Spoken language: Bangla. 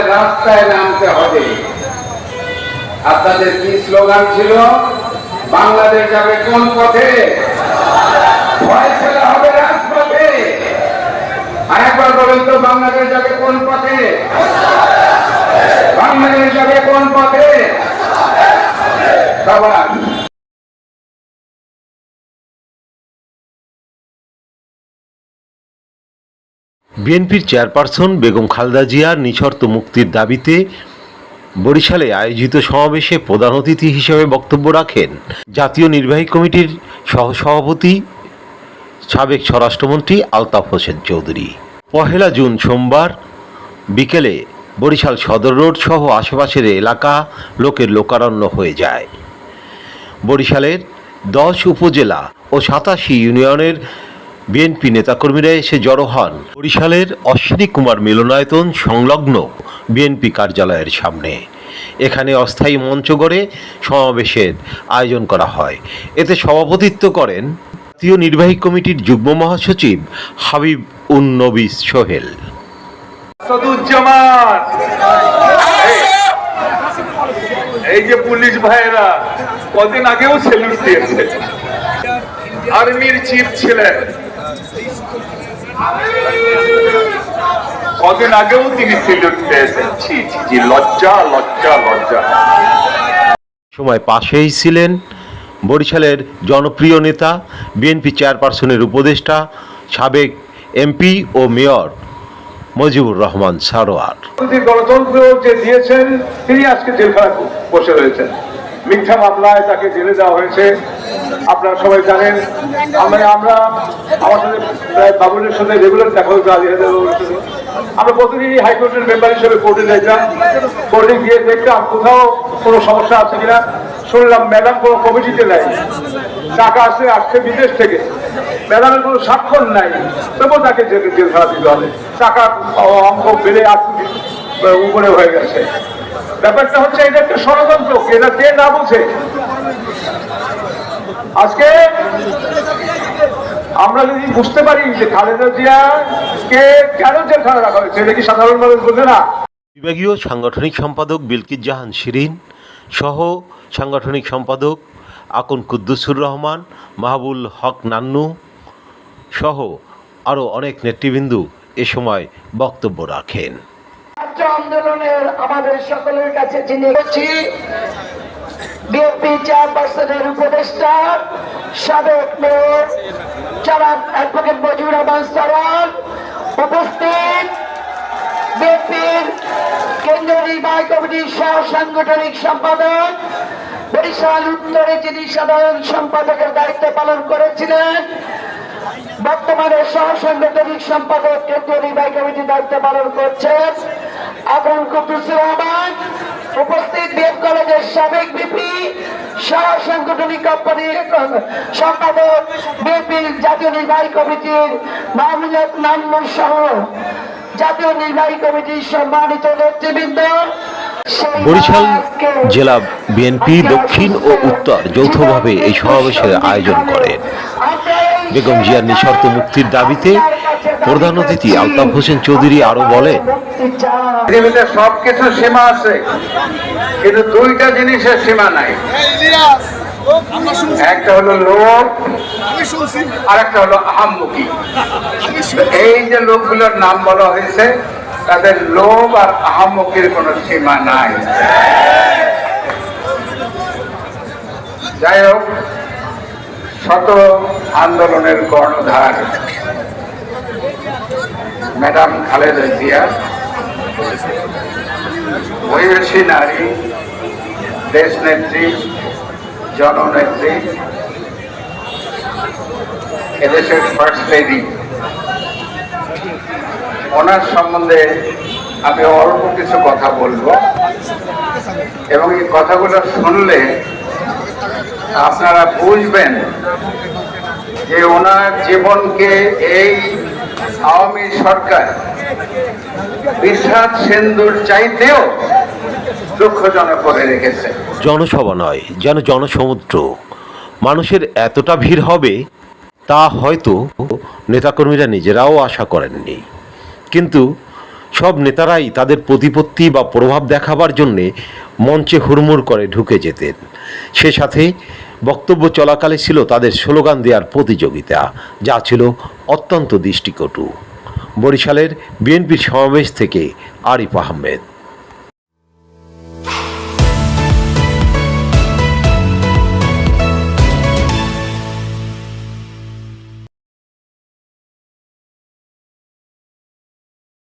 আমাদের রাস্তায় নামতে হবে। আপনাদের কি স্লোগান ছিল? বাংলাদেশ যাবে কোন পথে? বাংলাদেশ যাবে কোন পথে? বাংলাদেশ যাবে কোন পথে? বিএনপির চেয়ারপারসন বেগম খালদা জিয়ার নিঃশর্ত মুক্তির দাবিতে বরিশালে আয়োজিত সমাবেশে প্রধান অতিথি হিসেবে বক্তব্য রাখেন। জাতীয় নির্বাহী কমিটির সহসভাপতি সাবেক স্বরাষ্ট্রমন্ত্রী আলতাফ হোসেন চৌধুরী। পহেলা জুন সোমবার বিকেলে বরিশাল সদর রোড সহ আশেপাশের এলাকা লোকের লোকারণ্য হয়ে যায়। বরিশালের দশ উপজেলা ও সাতাশি ইউনিয়নের বিএনপি নেতাকর্মীরা এসে জড়ো হন। বরিশালের অশ্বিনী কুমার মিলনায়তন সংলগ্ন বিএনপি কার্যালয়ের সামনে। এখানে অস্থায়ী মঞ্চ গড়ে সমাবেশের আয়োজন করা হয়। এতে সভাপতিত্ব করেন জাতীয় নির্বাহী কমিটির যুগ্ম মহাসচিব হাবিব উন নবী সোহেল। এই- যে পুলিশ ভাইয়েরা, কদিন আগেও সেলুট দিয়েছে। আর্মির চিফ ছিলেন। কদিন আগেও তিনি সেলুট দিয়েছেন ছি ছি ছি লজ্জা লজ্জা লজ্জা। সময় পাশেই ছিলেন বরিশালের জনপ্রিয় নেতা বিএনপি চেয়ারপারসনের উপদেষ্টা সাবেক এমপি ও মেয়র মজিবুর রহমান সারোয়ার। গণতন্ত্র যে দিয়েছেন তিনি আজকে জেলখানায় বসে রয়েছেন। মিথ্যা মামলায় তাকে জেলে দেওয়া হয়েছে। আপনারা সবাই জানেন, আমরা আমরা সাথে প্রায় বাবুলের সাথে রেগুলার দেখা হতো আমরা প্রতিদিনই হাইকোর্টের মেম্বার হিসেবে কোর্টে যাইতাম। কোর্টে গিয়ে দেখতাম কোথাও কোনো সমস্যা আছে কিনা। শুনলাম, ম্যাডাম কোনো কমিটিতে নাই। টাকা আসে আসছে বিদেশ থেকে। ম্যাডামের কোনো স্বাক্ষর নাই। তবুও তাকে জেল- জেলখানা দিতে হবে টাকা অঙ্ক বেড়ে আর উপরে হয়ে গেছে। ব্যাপারটা হচ্ছে, এটা একটা ষড়যন্ত্র। এটা কে না বোঝে আজকে আমরা যদি বুঝতে পারি যে খালেদা জিয়াকে কেন জেলখানা রাখা হয়েছে এটা কি সাধারণ মানুষ বোঝে না? বিভাগীয় সাংগঠনিক সম্পাদক বিলকিস জাহান শিরিন সহ সাংগঠনিক সম্পাদক আকন কুদ্দুসুর রহমান মাহবুল হক নান্নু সহ আরও অনেক নেতৃবৃন্দু এ সময় বক্তব্য রাখেন। আন্দোলনের আমাদের সকলের কাছে চিনি। করছি বিএনপি চেয়ারপারসনের উপদেষ্টা, সাবেক মেয়র জনাব অ্যাডভোকেট মজিবুর রহমান সরওয়ার। উপস্থিত বিএনপির কেন্দ্রীয় নির্বাহী কমিটির সহ সাংগঠনিক সম্পাদক, বরিশাল উত্তরে যিনি সাধারণ সম্পাদকের দায়িত্ব পালন করেছিলেন, বর্তমানে সহ সাংগঠনিক সম্পাদক কেন্দ্রীয় নির্বাহী কমিটির দায়িত্ব পালন করছেন আকরম কুদ্দুসুর রহমান। উপস্থিত বিএম কলেজের সাবেক বিপি সহ সাংগঠনিক কোম্পানি সম্পাদক বিএনপির জাতীয় নির্বাহী কমিটির মাহমুদ নান্নু সহ জাতীয় নির্বাহী কমিটির সম্মানিত নেতৃবৃন্দ বরিশাল জেলা বিএনপি দক্ষিণ ও উত্তর যৌথভাবে এই সমাবেশের আয়োজন করেন বেগম জিয়ার নিঃশর্ত মুক্তির দাবিতে প্রধান অতিথি আলতাফ হোসেন চৌধুরী আরও বলেন, পৃথিবীতে সব সীমা আছে, কিন্তু দুইটা জিনিসের সীমা নাই। একটা হলো শুনছি আর একটা হলো আহাম্মুকি এই যে লোকগুলোর নাম বলা হয়েছে, তাদের লোভ আর আহাম্মকির কোনো সীমা নাই। যাই হোক, শত আন্দোলনের কর্ণধার। ম্যাডাম খালেদা জিয়া। বয়সী নারী দেশ নেত্রী জননেত্রী, এদেশের ফার্স্ট লেডি ওনার সম্বন্ধে আমি অল্প কিছু কথা বলব এবং এই কথাগুলো শুনলে আপনারা বুঝবেন যে ওনার জীবনকে এই আওয়ামী সরকার বিষাদ সিন্দুর চাইতেও দুঃখজনক করে রেখেছে। জনসভা নয়, যেন জনসমুদ্র। মানুষের এতটা ভিড় হবে, তা হয়তো নেতাকর্মীরা নিজেরাও আশা করেননি। কিন্তু সব নেতারাই তাদের প্রতিপত্তি বা প্রভাব দেখাবার জন্যে মঞ্চে হুড়মুড় করে ঢুকে যেতেন। সে সাথে বক্তব্য চলাকালে ছিল তাদের স্লোগান দেওয়ার প্রতিযোগিতা, যা ছিল অত্যন্ত দৃষ্টিকটু। বরিশালের বিএনপির সমাবেশ থেকে আরিফ আহমেদ।